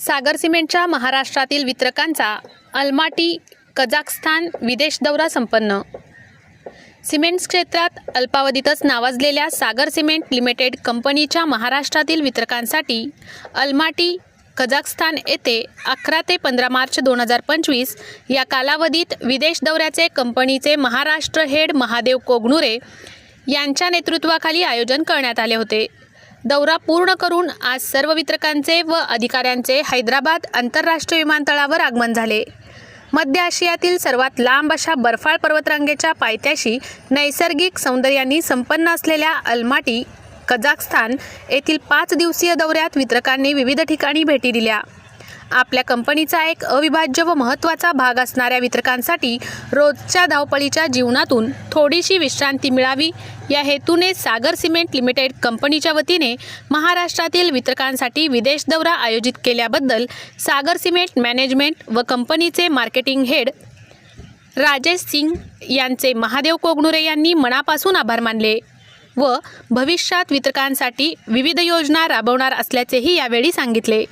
सागर सिमेंटच्या महाराष्ट्रातील वितरकांचा Almaty Kazakhstan विदेश दौरा संपन्न. सिमेंट क्षेत्रात अल्पावधीतच नावाजलेल्या सागर सिमेंट लिमिटेड कंपनीच्या महाराष्ट्रातील वितरकांसाठी अल्माटी कझाकस्थान येथे अकरा ते पंधरा मार्च दोन हजार पंचवीस या कालावधीत विदेश दौऱ्याचे कंपनीचे महाराष्ट्र हेड महादेव कोगणुरे यांच्या नेतृत्वाखाली आयोजन करण्यात आले होते. दौरा पूर्ण करून आज सर्व वितरकांचे व अधिकाऱ्यांचे हैदराबाद आंतरराष्ट्रीय विमानतळावर आगमन झाले. मध्य आशियातील सर्वात लांब अशा बर्फाळ पर्वतरांगेच्या पायथ्याशी नैसर्गिक सौंदर्याने संपन्न असलेल्या अलमाटी कझाकस्तान येथील पाच दिवसीय दौऱ्यात वितरकांनी विविध ठिकाणी भेटी दिल्या. आपल्या कंपनीचा एक अविभाज्य व महत्त्वाचा भाग असणाऱ्या वितरकांसाठी रोजच्या धावपळीच्या जीवनातून थोडीशी विश्रांती मिळावी. या हेतूने सागर सिमेंट लिमिटेड कंपनीच्या वतीने महाराष्ट्रातील वितरकांसाठी विदेश दौरा आयोजित केल्याबद्दल सागर सिमेंट मॅनेजमेंट व कंपनीचे मार्केटिंग हेड राजेश सिंग यांचे महादेव कोगणुरे यांनी मनापासून आभार मानले व भविष्यात वितरकांसाठी विविध योजना राबवणार असल्याचेही यावेळी सांगितले.